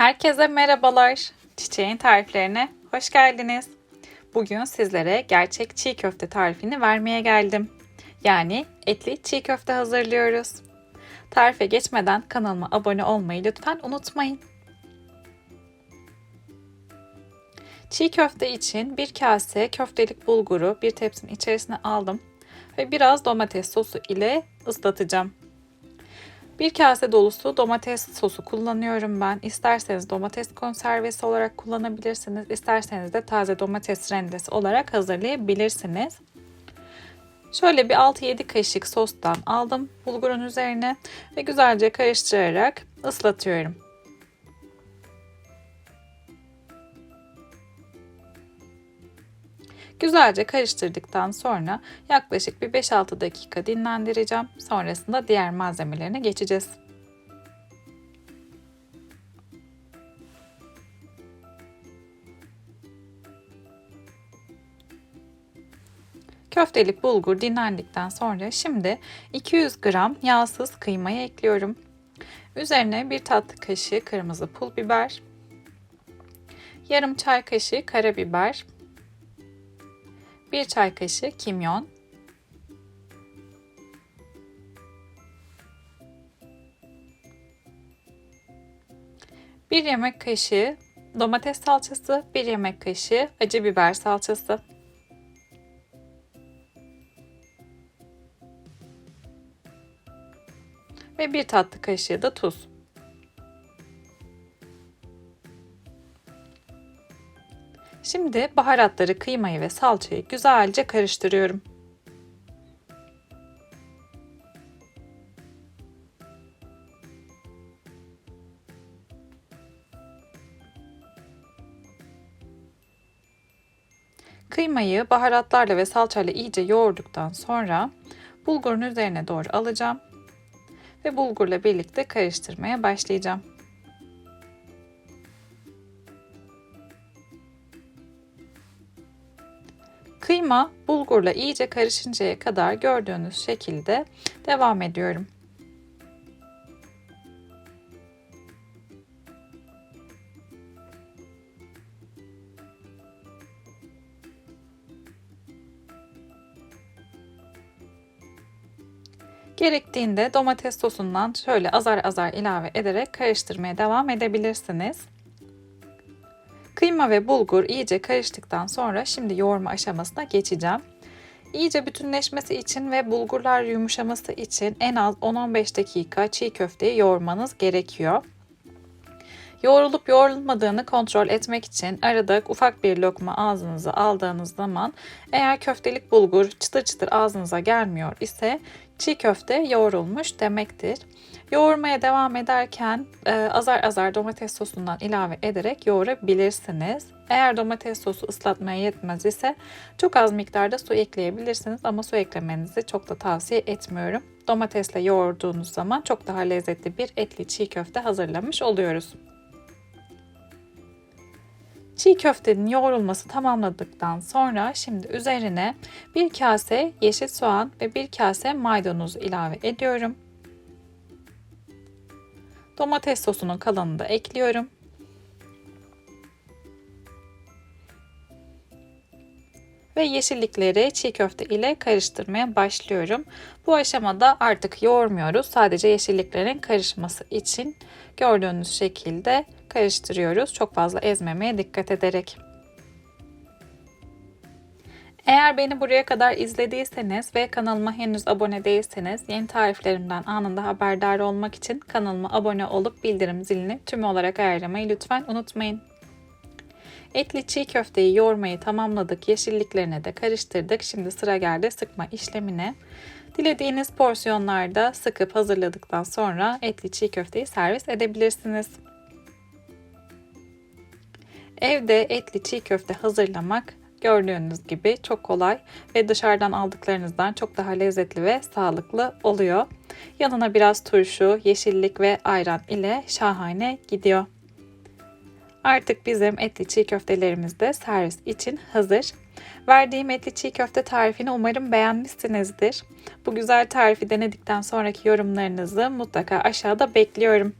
Herkese merhabalar. Çiçeğin tariflerine hoş geldiniz. Bugün sizlere gerçek çiğ köfte tarifini vermeye geldim. Yani etli çiğ köfte hazırlıyoruz. Tarife geçmeden kanalıma abone olmayı lütfen unutmayın. Çiğ köfte için bir kase köftelik bulguru bir tepsinin içerisine aldım ve biraz domates sosu ile ıslatacağım. Bir kase dolusu domates sosu kullanıyorum ben. İsterseniz domates konservesi olarak kullanabilirsiniz. İsterseniz de taze domates rendesi olarak hazırlayabilirsiniz. Şöyle bir 6-7 kaşık sostan aldım bulgurun üzerine ve güzelce karıştırarak ıslatıyorum. Güzelce karıştırdıktan sonra yaklaşık bir 5-6 dakika dinlendireceğim. Sonrasında diğer malzemelerine geçeceğiz. Köftelik bulgur dinlendikten sonra şimdi 200 gram yağsız kıymayı ekliyorum. Üzerine bir tatlı kaşığı kırmızı pul biber, yarım çay kaşığı karabiber, 1 çay kaşığı kimyon, bir yemek kaşığı domates salçası, bir yemek kaşığı acı biber salçası. Ve bir tatlı kaşığı da tuz. Şimdi baharatları, kıymayı ve salçayı güzelce karıştırıyorum. Kıymayı baharatlarla ve salçayla iyice yoğurduktan sonra bulgurun üzerine doğru alacağım ve bulgurla birlikte karıştırmaya başlayacağım. Kıyma bulgurla iyice karışıncaya kadar gördüğünüz şekilde devam ediyorum. Gerektiğinde domates sosundan şöyle azar azar ilave ederek karıştırmaya devam edebilirsiniz. Kıyma ve bulgur iyice karıştıktan sonra şimdi yoğurma aşamasına geçeceğim. İyice bütünleşmesi için ve bulgurlar yumuşaması için en az 10-15 dakika çiğ köfteyi yoğurmanız gerekiyor. Yoğrulup yoğrulmadığını kontrol etmek için arada ufak bir lokma ağzınıza aldığınız zaman eğer köftelik bulgur çıtır çıtır ağzınıza gelmiyor ise çiğ köfte yoğrulmuş demektir. Yoğurmaya devam ederken e, azar azar domates sosundan ilave ederek yoğurabilirsiniz. Eğer domates sosu ıslatmaya yetmez ise çok az miktarda su ekleyebilirsiniz ama su eklemenizi çok da tavsiye etmiyorum. Domatesle yoğurduğunuz zaman çok daha lezzetli bir etli çiğ köfte hazırlamış oluyoruz. Çiğ köftenin yoğrulması tamamladıktan sonra şimdi üzerine bir kase yeşil soğan ve bir kase maydanoz ilave ediyorum. Domates sosunun kalanını da ekliyorum. Ve yeşillikleri çiğ köfte ile karıştırmaya başlıyorum. Bu aşamada artık yoğurmuyoruz. Sadece yeşilliklerin karışması için gördüğünüz şekilde karıştırıyoruz. Çok fazla ezmemeye dikkat ederek. Eğer beni buraya kadar izlediyseniz ve kanalıma henüz abone değilseniz yeni tariflerimden anında haberdar olmak için kanalıma abone olup bildirim zilini tüm olarak ayarlamayı lütfen unutmayın. Etli çiğ köfteyi yoğurmayı tamamladık. Yeşilliklerine de karıştırdık. Şimdi sıra geldi sıkma işlemine. Dilediğiniz porsiyonlarda sıkıp hazırladıktan sonra etli çiğ köfteyi servis edebilirsiniz. Evde etli çiğ köfte hazırlamak gördüğünüz gibi çok kolay ve dışarıdan aldıklarınızdan çok daha lezzetli ve sağlıklı oluyor. Yanına biraz turşu, yeşillik ve ayran ile şahane gidiyor. Artık bizim etli çiğ köftelerimiz de servis için hazır. Verdiğim etli çiğ köfte tarifini umarım beğenmişsinizdir. Bu güzel tarifi denedikten sonraki yorumlarınızı mutlaka aşağıda bekliyorum.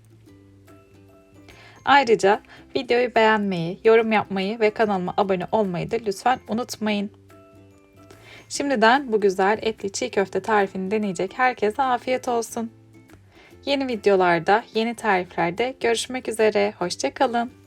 Ayrıca videoyu beğenmeyi, yorum yapmayı ve kanalıma abone olmayı da lütfen unutmayın. Şimdiden bu güzel etli çiğ köfte tarifini deneyecek herkese afiyet olsun. Yeni videolarda, yeni tariflerde görüşmek üzere. Hoşçakalın.